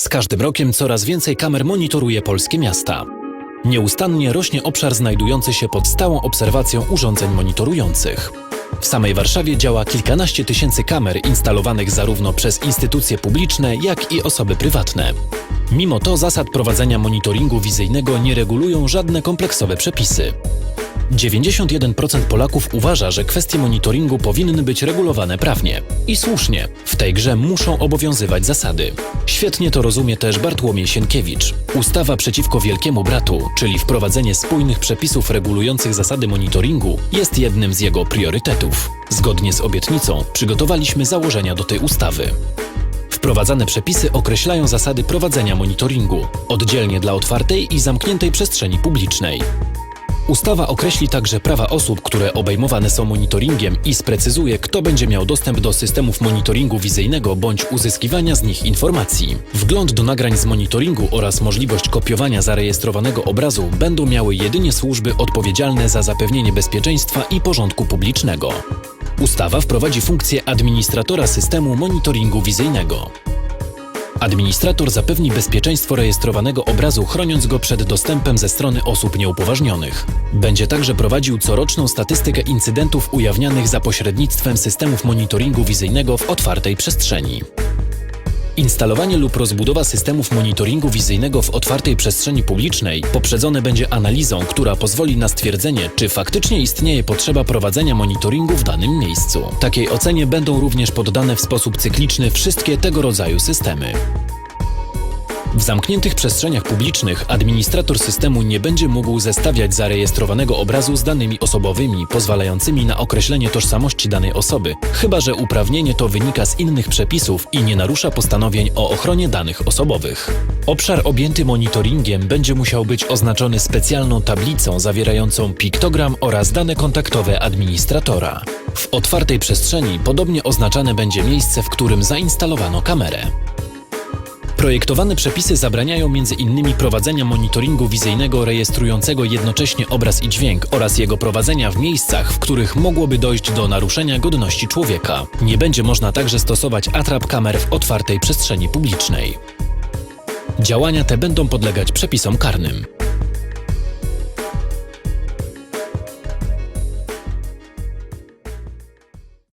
Z każdym rokiem coraz więcej kamer monitoruje polskie miasta. Nieustannie rośnie obszar znajdujący się pod stałą obserwacją urządzeń monitorujących. W samej Warszawie działa kilkanaście tysięcy kamer instalowanych zarówno przez instytucje publiczne, jak i osoby prywatne. Mimo to zasad prowadzenia monitoringu wizyjnego nie regulują żadne kompleksowe przepisy. 91% Polaków uważa, że kwestie monitoringu powinny być regulowane prawnie. I słusznie, w tej grze muszą obowiązywać zasady. Świetnie to rozumie też Bartłomiej Sienkiewicz. Ustawa przeciwko Wielkiemu Bratu, czyli wprowadzenie spójnych przepisów regulujących zasady monitoringu, jest jednym z jego priorytetów. Zgodnie z obietnicą przygotowaliśmy założenia do tej ustawy. Wprowadzane przepisy określają zasady prowadzenia monitoringu, oddzielnie dla otwartej i zamkniętej przestrzeni publicznej. Ustawa określi także prawa osób, które obejmowane są monitoringiem i sprecyzuje, kto będzie miał dostęp do systemów monitoringu wizyjnego bądź uzyskiwania z nich informacji. Wgląd do nagrań z monitoringu oraz możliwość kopiowania zarejestrowanego obrazu będą miały jedynie służby odpowiedzialne za zapewnienie bezpieczeństwa i porządku publicznego. Ustawa wprowadzi funkcję administratora systemu monitoringu wizyjnego. Administrator zapewni bezpieczeństwo rejestrowanego obrazu, chroniąc go przed dostępem ze strony osób nieupoważnionych. Będzie także prowadził coroczną statystykę incydentów ujawnianych za pośrednictwem systemów monitoringu wizyjnego w otwartej przestrzeni. Instalowanie lub rozbudowa systemów monitoringu wizyjnego w otwartej przestrzeni publicznej poprzedzone będzie analizą, która pozwoli na stwierdzenie, czy faktycznie istnieje potrzeba prowadzenia monitoringu w danym miejscu. Takiej ocenie będą również poddane w sposób cykliczny wszystkie tego rodzaju systemy. W zamkniętych przestrzeniach publicznych administrator systemu nie będzie mógł zestawiać zarejestrowanego obrazu z danymi osobowymi, pozwalającymi na określenie tożsamości danej osoby, chyba że uprawnienie to wynika z innych przepisów i nie narusza postanowień o ochronie danych osobowych. Obszar objęty monitoringiem będzie musiał być oznaczony specjalną tablicą zawierającą piktogram oraz dane kontaktowe administratora. W otwartej przestrzeni podobnie oznaczane będzie miejsce, w którym zainstalowano kamerę. Projektowane przepisy zabraniają m.in. prowadzenia monitoringu wizyjnego rejestrującego jednocześnie obraz i dźwięk oraz jego prowadzenia w miejscach, w których mogłoby dojść do naruszenia godności człowieka. Nie będzie można także stosować atrap kamer w otwartej przestrzeni publicznej. Działania te będą podlegać przepisom karnym.